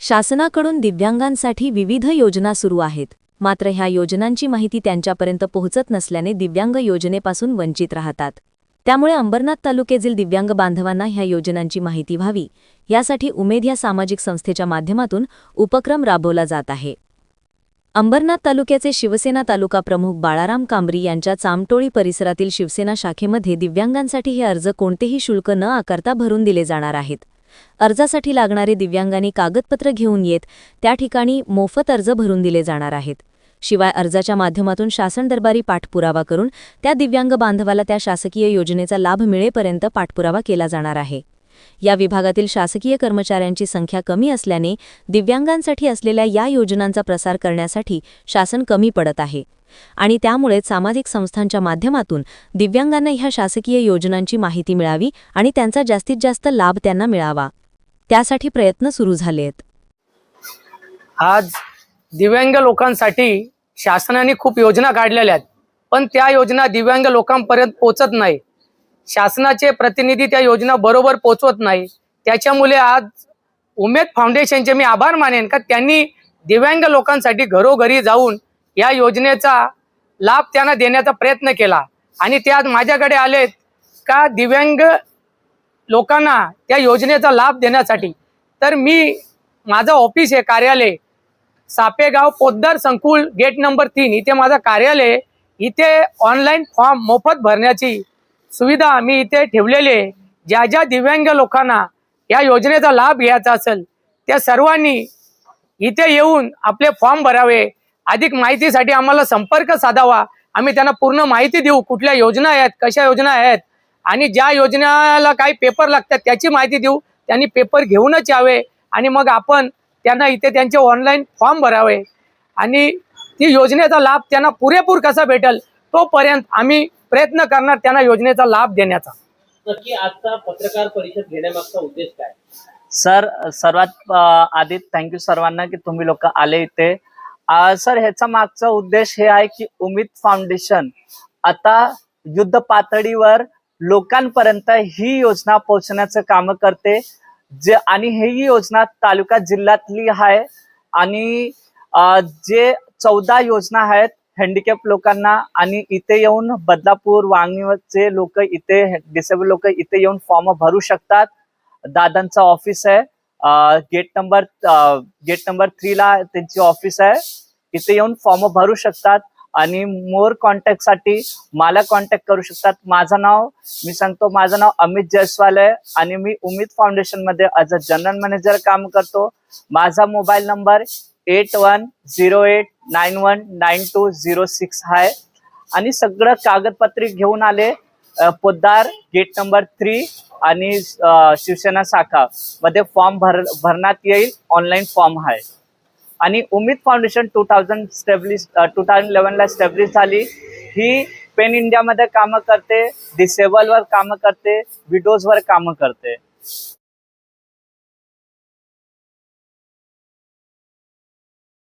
शासनाकडून दिव्यांगांसाठी विविध योजना सुरू आहेत. मात्र ह्या योजनांची माहिती त्यांच्यापर्यंत पोहोचत नसल्याने दिव्यांग योजनेपासून वंचित राहतात. त्यामुळे अंबरनाथ तालुक्यातील दिव्यांग बांधवांना ह्या योजनांची माहिती व्हावी. यासाठी उमेद या सामाजिक संस्थेच्या माध्यमातून उपक्रम राबवला जात आहे. अंबरनाथ तालुक्याचे शिवसेना तालुका प्रमुख बाळाराम कांबरी यांच्या चामटोळी परिसरातील शिवसेना शाखेमध्ये दिव्यांगांसाठी हे अर्ज कोणतेही शुल्क न आकारता भरून दिले जाणार आहेत. अर्जासाठी लागणारे दिव्यांगांनी कागदपत्र घेऊन येत त्या ठिकाणी मोफत अर्ज भरून दिले जाणार आहेत. शिवाय अर्जाच्या माध्यमातून शासन दरबारी पाठपुरावा करून त्या दिव्यांग बांधवाला त्या शासकीय योजनेचा लाभ मिळेपर्यंत पाठपुरावा केला जाणार आहे. या विभागातील शासकीय कर्मचाऱ्यांची संख्या कमी असल्याने दिव्यांगांसाठी असलेल्या या योजनांचा प्रसार करण्यासाठी शासन कमी पडत आहे. आणि त्यामुळेच सामाजिक संस्थांच्या माध्यमातून दिव्यांगांना ह्या शासकीय योजनांची माहिती मिळावी आणि त्यांचा जास्तीत जास्त लाभ त्यांना मिळावा. त्यासाठी प्रयत्न सुरू झालेत. आज दिव्यांग लोकांसाठी शासनाने खूप योजना काढलेल्या आहेत. पण त्या योजना दिव्यांग लोकांपर्यंत पोचत नाही. शासनाचे प्रतिनिधी त्या योजना बरोबर पोचवत नाही. त्याच्यामुळे आज उमेद फाउंडेशनचे मी आभार मानेन का त्यांनी दिव्यांग लोकांसाठी घरोघरी जाऊन या योजनेचा लाभ त्यांना देण्याचा प्रयत्न केला. आणि ते आज माझ्याकडे आलेत का दिव्यांग लोकांना त्या योजनेचा लाभ देण्यासाठी. तर मी माझं ऑफिस आहे कार्यालय. सापेगाव पोद्दार संकुल गेट नंबर तीन. इथे माझं कार्यालय इथे ऑनलाईन फॉर्म मोफत भरण्याची सुविधा आम्ही इथे ठेवलेली आहे. ज्या ज्या दिव्यांग लोकांना या योजनेचा लाभ घ्यायचा असेल त्या सर्वांनी इथे येऊन आपले फॉर्म भरावे. अधिक माहितीसाठी आम्हाला संपर्क साधावा. आम्ही त्यांना पूर्ण माहिती देऊ कुठल्या योजना आहेत कशा योजना आहेत आणि ज्या योजनेला काही पेपर लागतात त्याची माहिती देऊ. त्यांनी पेपर घेऊनच यावे आणि मग आपण त्यांना इथे त्यांचे ऑनलाईन फॉर्म भरावे. आणि ती योजनेचा लाभ त्यांना पुरेपूर कसा भेटेल तोपर्यंत आम्ही प्रयत्न करणार त्यांना योजनेचा लाभ देण्याचा. नक्की आजचा पत्रकार परिषद घेण्यामागचा उद्देश काय? सर सर्वात आधी थँक्यू सर्वांना की तुम्ही लोक आले इथे. सर ह्याचा मागचा उद्देश हे आहे की उमिद फाउंडेशन आता युद्ध पातळीवर लोकांपर्यंत ही योजना पोहोचण्याचं काम करते. जे आणि ही योजना तालुका जिल्ह्यातली आहे. आणि जे चौदा योजना आहेत हँडिकॅप लोकांना आणि इथे येऊन बदलापूर वांगणीचे लोक इथे डिसेबल लोक इथे येऊन फॉर्म भरू शकतात. दादांचं ऑफिस आहे. गेट नंबर गेट नंबर थ्रीला त्यांची ऑफिस आहे. इथे येऊन फॉर्म भरू शकतात आणि मोर कॉन्टॅक्टसाठी मला कॉन्टॅक्ट करू शकतात. माझं नाव मी सांगतो माझं नाव अमित जयस्वाल आहे आणि मी उमेद फाउंडेशनमध्ये ॲज अ जनरल मॅनेजर काम करतो. माझा mobile number eight one zero eight nine one nine two zero six आहे आणि सगळं कागदपत्री घेऊन आले पोद्दार गेट नंबर थ्री आणि शिवसेना शाखा मध्ये फॉर्म भर भरण्यात येईल ऑनलाईन फॉर्म आहे आणि Umed foundation two thousand establish two thousand इलेव्हनला establish झाली. ही पेन इंडियामध्ये कामं करते डिसेबलवर कामं करते विडोजवर कामं करते.